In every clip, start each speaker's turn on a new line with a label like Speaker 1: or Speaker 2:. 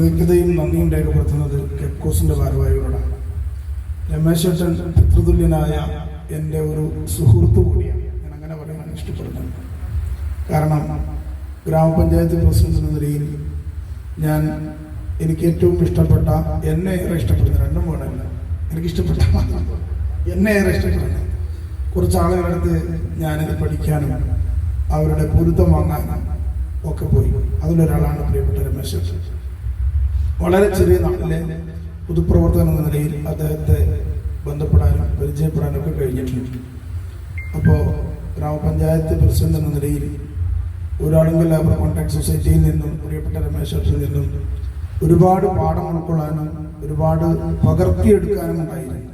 Speaker 1: കൃതജ്ഞതയും നന്ദിയും രേഖപ്പെടുത്തുന്നത് കെക്കോസിന്റെ ഭാരവാഹികളോടാണ്. രമേശേട്ടൻ പിതൃതുല്യനായ എന്റെ ഒരു സുഹൃത്തു കൂടിയാണ്. ഞാൻ അങ്ങനെ പറയാൻ ഇഷ്ടപ്പെടുന്നത് കാരണം ഗ്രാമപഞ്ചായത്ത് പ്രസിഡന്റ് എന്ന നിലയിൽ ഞാൻ എനിക്ക് ഏറ്റവും ഇഷ്ടപ്പെട്ട എന്നെ ഏറെ ഇഷ്ടപ്പെടുന്ന രണ്ടും വേണമല്ല. എനിക്ക് ഇഷ്ടപ്പെട്ട എന്നെ ഏറെ ഇഷ്ടപ്പെടുന്ന കുറച്ച് ആളുകളുടെ അടുത്ത് ഞാനിത് പഠിക്കാനും അവരുടെ പൊരുത്തം വാങ്ങാനും ഒക്കെ പോയി. അതിലൊരാളാണ് പ്രിയപ്പെട്ട രമേശ്. വളരെ ചെറിയ നാട്ടിലെ പൊതുപ്രവർത്തകൻ എന്ന നിലയിൽ അദ്ദേഹത്തെ ബന്ധപ്പെടാനും പരിചയപ്പെടാനും ഒക്കെ കഴിഞ്ഞിട്ടുണ്ട്. അപ്പോൾ ഗ്രാമപഞ്ചായത്ത് പ്രസിഡന്റ് എന്ന നിലയിൽ ഒരാളെങ്കിൽ ലേബർ കോൺട്രാക്ട് സൊസൈറ്റിയിൽ നിന്നും പ്രിയപ്പെട്ട രമേശ് ചേട്ടനിൽ നിന്നും ഒരുപാട് പാഠം ഉൾക്കൊള്ളാനും ഒരുപാട് പകർത്തിയെടുക്കാനും ഉണ്ടായിരുന്നു.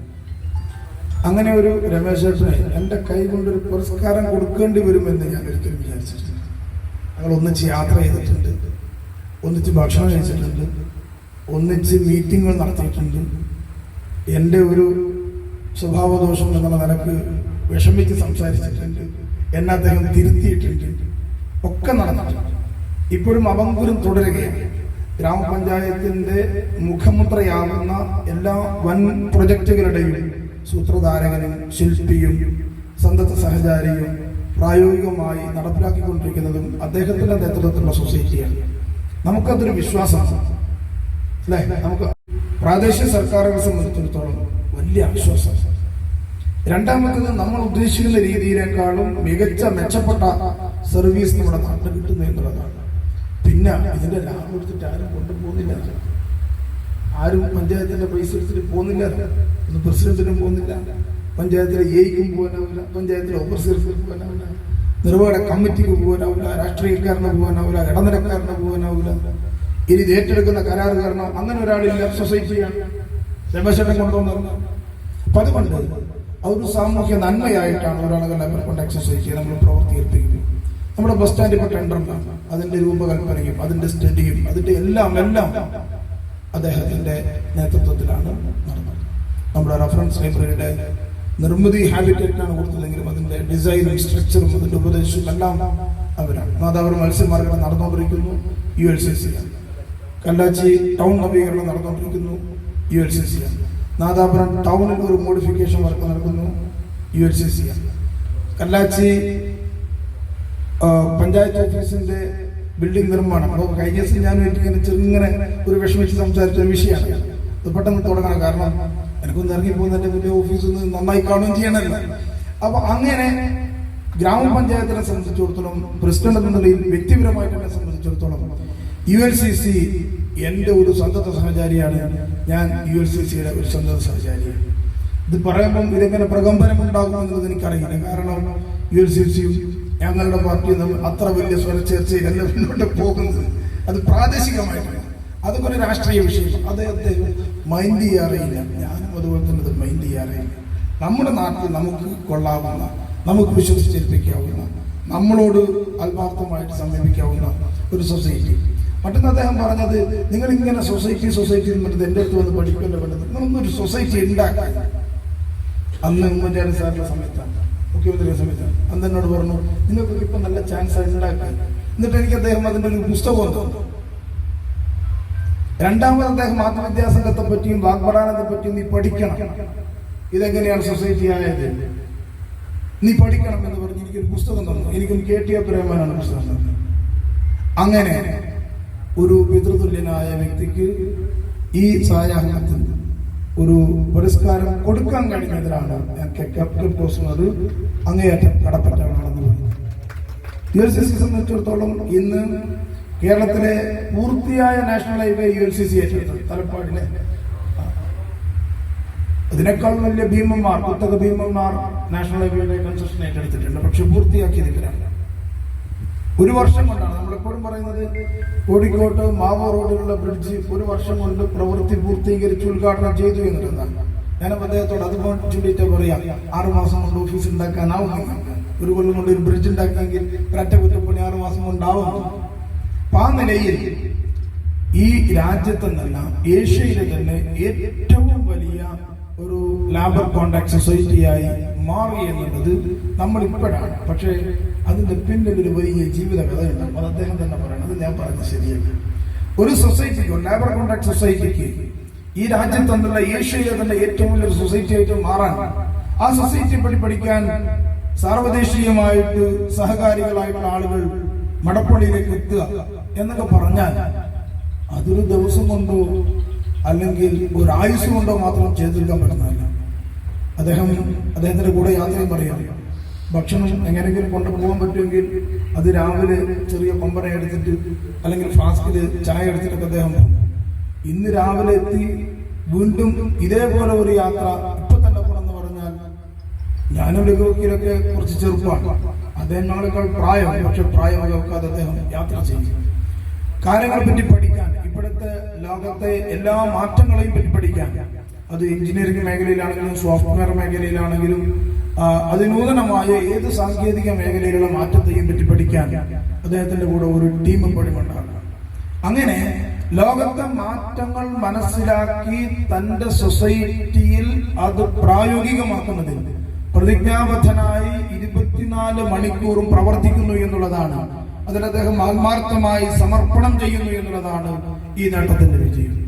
Speaker 1: അങ്ങനെ ഒരു രമേശ് ചേട്ടന് എന്റെ കൈ കൊണ്ടൊരു പുരസ്കാരം കൊടുക്കേണ്ടി വരുമെന്ന് ഞാൻ ഒരിക്കലും വിചാരിച്ചിട്ടുണ്ട് ഞങ്ങൾ ഒന്നിച്ച് യാത്ര ചെയ്തിട്ടുണ്ട് ഒന്നിച്ച് ഭക്ഷണം കഴിച്ചിട്ടുണ്ട് ഒന്നിച്ച് മീറ്റിങ്ങുകൾ നടത്തിയിട്ടുണ്ട്. എന്റെ ഒരു സ്വഭാവദോഷം എന്നുള്ള നിലയ്ക്ക് വിഷമിച്ച് സംസാരിച്ചിട്ടുണ്ട്. എന്നെ അദ്ദേഹം തിരുത്തിയിട്ടുണ്ട്. ഒക്കെ നടന്നിട്ടുണ്ട്. ഇപ്പോഴും അവങ്കുരം തുടരുകയാണ്. ഗ്രാമപഞ്ചായത്തിന്റെ മുഖമുദ്രയാകുന്ന എല്ലാ വൻ പ്രൊജക്റ്റുകളുടെയും സൂത്രധാരകനും ശില്പിയും സന്തത സഹചാരിയും പ്രായോഗികമായി നടപ്പിലാക്കിക്കൊണ്ടിരിക്കുന്നതും അദ്ദേഹത്തിന്റെ നേതൃത്വത്തിലുള്ള സൊസൈറ്റിയാണ്. നമുക്കതൊരു വിശ്വാസമാണ്. അല്ലേ? നമുക്ക് പ്രാദേശിക സർക്കാരുകളെ സംബന്ധിച്ചിടത്തോളം വലിയ ആശ്വാസം. രണ്ടാമത്തത് നമ്മൾ ഉദ്ദേശിക്കുന്ന രീതിയിലേക്കാളും മികച്ച മെച്ചപ്പെട്ട സർവീസ് നമ്മുടെ നാട്ടിൽ കിട്ടുന്നു എന്നുള്ളതാണ്. പിന്നെ ഇതിന്റെ ലാഭം എടുത്തിട്ട് ആരും കൊണ്ടുപോകുന്നില്ല. ആരും പഞ്ചായത്തിന്റെ പൈസ എടുത്തിട്ട് പോകുന്നില്ല. ഒന്ന് പ്രസിഡന്റിനും പോകുന്നില്ല. പഞ്ചായത്തിലെ എയ്ക്കും പോകാനാവില്ല. പഞ്ചായത്തിലെ ഓഫീസർക്കും പോകാനാവില്ല. നിർവഹണ കമ്മിറ്റിക്ക് പോകാനാവില്ല. രാഷ്ട്രീയക്കാരന് പോകാനാവില്ല. ഇടനിലക്കാരന് പോകാനാവില്ല ഇനി ഏറ്റെടുക്കുന്ന കരാറുകാരനോ അങ്ങനെ ഒരാളില്ല സൊസൈറ്റിയാണ്. രമേശനെ കൊണ്ടുവന്നു. അപ്പൊ അതുകൊണ്ട് അതൊരു സാമൂഹ്യ നന്മയായിട്ടാണ് ഒരാളുകൾ കൊണ്ട് എക്സസൈസ് സൊസൈറ്റിയെ നമ്മൾ പ്രവർത്തിക്കേൽപ്പിക്കുന്നത് നമ്മുടെ ബസ് സ്റ്റാൻഡ് ഇപ്പോൾ ടെൻഡർ അതിന്റെ രൂപകൽപ്പനയും അതിന്റെ സ്റ്റഡിയും അതിന്റെ എല്ലാം എല്ലാം അദ്ദേഹത്തിന്റെ നേതൃത്വത്തിലാണ് നടന്നത്. നമ്മുടെ റഫറൻസ് ലൈബ്രറിയുടെ നിർമ്മിതി ഹാബിറ്റേറ്റിനാണ് കൊടുത്തതെങ്കിലും അതിന്റെ ഡിസൈനും സ്ട്രക്ചറും അതിന്റെ ഉപദേശവും എല്ലാം അവരാണ്. നാദാപുരം മത്സ്യമാർഗം നടന്നുകൊണ്ടിരിക്കുന്നു. U L C C Kallachi town നവീകരണം നടന്നുകൊണ്ടിരിക്കുന്നു യു എൽ സി സി ആണ് നാദാപുരം ടൗണിൽ ഒരു മോഡിഫിക്കേഷൻ വർക്ക് നടക്കുന്നു യു എൽ സി സി ആണ് കല്ലാച്ചി പഞ്ചായത്ത് ഓഫീസിന്റെ ബിൽഡിംഗ് നിർമ്മാണം. അപ്പോൾ കഴിഞ്ഞ ദിവസം ഞാൻ ഇങ്ങനെ ചെറുങ്ങനെ ഒരു വിഷമിച്ച് സംസാരിച്ച ഒരു വിഷയമാണ്. അത് പെട്ടെന്ന് തുടങ്ങണം. കാരണം എനിക്കൊന്ന് ഇറങ്ങി പോകുന്നതിന്റെ വലിയ ഓഫീസിൽ നിന്ന് നന്നായി കാണുകയും ചെയ്യണമല്ലോ അപ്പോൾ അങ്ങനെ ഗ്രാമപഞ്ചായത്തിനെ സംബന്ധിച്ചിടത്തോളം പ്രസിഡന്റ് എന്ന നിലയിൽ വ്യക്തിപരമായിട്ട് എന്നെ സംബന്ധിച്ചിടത്തോളം യു എൽ സി സി എന്റെ ഒരു സന്തത സഹചാരിയാണ് ഞാൻ യു എൽ സി സിയുടെ ഒരു സന്തത സഹചാരിയാണ് ഇത് പറയുമ്പം ഇതെങ്ങനെ പ്രകമ്പനം ഉണ്ടാകുമെന്നുള്ളത് എനിക്കറിയില്ല. കാരണം യു എൽ സി സിയും ഞങ്ങളുടെ പാർട്ടിയും തമ്മിൽ അത്ര വലിയ സ്വരച്ചേർച്ചയിലല്ല മുന്നോട്ട് പോകുന്നത്. അത് പ്രാദേശികമായിട്ടാണ് ഒരു രാഷ്ട്രീയ വിഷയം. അദ്ദേഹത്തെ മൈൻഡ് ചെയ്യാറില്ല ഞാനും അതുപോലെ തന്നെ അത് മൈൻഡ് ചെയ്യാറില്ല നമ്മുടെ നാട്ടിൽ നമുക്ക് കൊള്ളാവുന്ന നമുക്ക് വിശ്വസിച്ചേൽപ്പിക്കാവുന്ന നമ്മളോട് ആത്മാർത്ഥമായിട്ട് സമീപിക്കാവുന്ന ഒരു സൊസൈറ്റി മറ്റൊന്ന് അദ്ദേഹം പറഞ്ഞത് നിങ്ങൾ ഇങ്ങനെ സൊസൈറ്റി സൊസൈറ്റി എന്നിട്ട് എന്റെ അടുത്ത് വന്ന് പഠിക്കേണ്ട വേണ്ടത് നിങ്ങളൊന്നൊരു സൊസൈറ്റി ഉണ്ടാക്കാൻ അന്ന് ഉമ്മൻചാണ്ടി സാറിന്റെ സമയത്താണ് മുഖ്യമന്ത്രിയുടെ സമയത്താണ്. അന്ന് എന്നോട് പറഞ്ഞു നിങ്ങൾക്ക് ഇപ്പൊ നല്ല ചാൻസ് ഉണ്ടാക്കാൻ. എന്നിട്ട് എനിക്ക് അദ്ദേഹം അതിന്റെ ഒരു പുസ്തകം തന്നു. രണ്ടാമത് അദ്ദേഹം ആത്മവിദ്യാസംഘത്തെ പറ്റിയും വാഗ്ബടാനത്തെ പറ്റിയും നീ പഠിക്കണം. ഇതെങ്ങനെയാണ് സൊസൈറ്റി ആയത്? നീ പഠിക്കണം എന്ന് പറഞ്ഞ് എനിക്കൊരു പുസ്തകം തന്നു. എനിക്കും കെ ടി അബ്ദുറഹ്മാനാണ് പുസ്തകം തന്നത്. അങ്ങനെ ഒരു പിതൃതുല്യനായ വ്യക്തിക്ക് ഈ സായാഹ്നത്തിൽ ഒരു പുരസ്കാരം കൊടുക്കാൻ കഴിഞ്ഞതിലാണ് ഞാൻ ക്യാപ്റ്റൻ കോസിനോട് അങ്ങേയറ്റം കടപ്പെട്ടവനാണെന്ന് പറയുന്നത് യു എൽ സി സി സംബന്ധിച്ചിടത്തോളം ഇന്ന് കേരളത്തിലെ പൂർത്തിയായ national highway U L C C ഏറ്റെടുത്തത് തലപ്പാടിലെ. അതിനേക്കാൾ വലിയ ഭീമന്മാർ കുത്തക ഭീമന്മാർ നാഷണൽ ഹൈവേയുടെ കൺസ്ട്രക്ഷൻ ഏറ്റെടുത്തിട്ടുണ്ട്. പക്ഷെ പൂർത്തിയാക്കിയത് ഇവരാണ് ഒരു വർഷം കൊണ്ടാണ്. നമ്മളെപ്പോഴും പറയുന്നത് കോഴിക്കോട്ട് മാവോ റോഡിലുള്ള ബ്രിഡ്ജ് ഒരു വർഷം കൊണ്ട് പ്രവൃത്തി പൂർത്തീകരിച്ച് ഉദ്ഘാടനം ചെയ്തു എന്നുള്ളതാണ്. ഞാൻ അദ്ദേഹത്തോട് അതുപോലെ ചൂണ്ടിയിട്ട് പറയാം. ആറുമാസം കൊണ്ട് ഓഫീസ് ഉണ്ടാക്കാനാവും ഒരു കൊല്ലം കൊണ്ട് ഒരു ബ്രിഡ്ജ് ഉണ്ടാക്കിയെങ്കിൽ ഒരൊറ്റ കുറ്റപ്പണി ആറുമാസം കൊണ്ടാവും. അപ്പൊ ആ നിലയിൽ ഈ രാജ്യത്തെന്നല്ല ഏഷ്യയിലെ തന്നെ ഏറ്റവും വലിയ ഒരു ലാബർ കോൺട്രാക്ട് സൊസൈറ്റിയായി മാറി എന്നുള്ളത് നമ്മൾ ഇപ്പോഴാണ് പക്ഷേ അതിന്റെ പിന്നിൽ ഒരു വലിയ ജീവിത കഥയുണ്ട് അത് അദ്ദേഹം തന്നെ പറയണം. അത് ഞാൻ പറഞ്ഞ ശരിയല്ല. ഒരു സൊസൈറ്റിക്ക് ലേബർ കോൺട്രാക്ട് സൊസൈറ്റിക്ക് ഈ രാജ്യത്ത് തന്നുള്ള ഏഷ്യയിലെ തന്നെ ഏറ്റവും വലിയൊരു സൊസൈറ്റി ആയിട്ട് മാറാൻ ആ സൊസൈറ്റിയെ പറ്റി പഠിക്കാൻ സാർവദേശീയമായിട്ട് സഹകാരികളായിട്ടുള്ള ആളുകൾ മടപ്പള്ളിയിലേക്ക് എത്തുക എന്നൊക്കെ പറഞ്ഞാൽ അതൊരു ദിവസം കൊണ്ടോ അല്ലെങ്കിൽ ഒരു ആയുസ് കൊണ്ടോ മാത്രം ചെയ്തെടുക്കാൻ പറ്റുന്നതല്ല. അദ്ദേഹം അദ്ദേഹത്തിന്റെ കൂടെ യാത്രയും പറയാം ഭക്ഷണം എങ്ങനെയെങ്കിലും കൊണ്ടുപോകാൻ പറ്റുമെങ്കിൽ അത് രാവിലെ ചെറിയ പമ്പര എടുത്തിട്ട് അല്ലെങ്കിൽ ഫ്ലാസ്കിൽ ചായ എടുത്തിട്ടൊക്കെ അദ്ദേഹം പോകും. ഇന്ന് രാവിലെ എത്തി വീണ്ടും ഇതേപോലെ ഒരു യാത്ര ഇപ്പൊ തന്നെ പോകണമെന്ന് പറഞ്ഞാൽ ഞാനും ലഘുവക്കിലൊക്കെ കുറച്ച് ചെറുപ്പമാണ്. അദ്ദേഹം ഞങ്ങളെക്കാൾ പ്രായം പക്ഷെ പ്രായം വെക്കാതെ അദ്ദേഹം യാത്ര ചെയ്യും കാര്യങ്ങളെ പറ്റി പഠിക്കാൻ ഇപ്പോഴത്തെ ലോകത്തെ എല്ലാ മാറ്റങ്ങളെയും പറ്റി പഠിക്കാൻ. അത് എഞ്ചിനീയറിംഗ് മേഖലയിലാണെങ്കിലും സോഫ്റ്റ്വെയർ മേഖലയിലാണെങ്കിലും അതിനൂതനമായ ഏത് സാങ്കേതിക മേഖലയിലുള്ള മാറ്റത്തെയും പറ്റി പഠിക്കാൻ അദ്ദേഹത്തിന്റെ കൂടെ ഒരു ടീം എപ്പോഴും അങ്ങനെ ലോകത്തെ മാറ്റങ്ങൾ മനസ്സിലാക്കി തന്റെ സൊസൈറ്റിയിൽ അത് പ്രായോഗികമാക്കുന്നതിൽ പ്രതിജ്ഞാബദ്ധനായി ഇരുപത്തിനാല് മണിക്കൂറും പ്രവർത്തിക്കുന്നു എന്നുള്ളതാണ്. അതിൽ അദ്ദേഹം ആത്മാർത്ഥമായി സമർപ്പണം ചെയ്യുന്നു എന്നുള്ളതാണ് ഈ നേട്ടത്തിന്റെ വിജയം.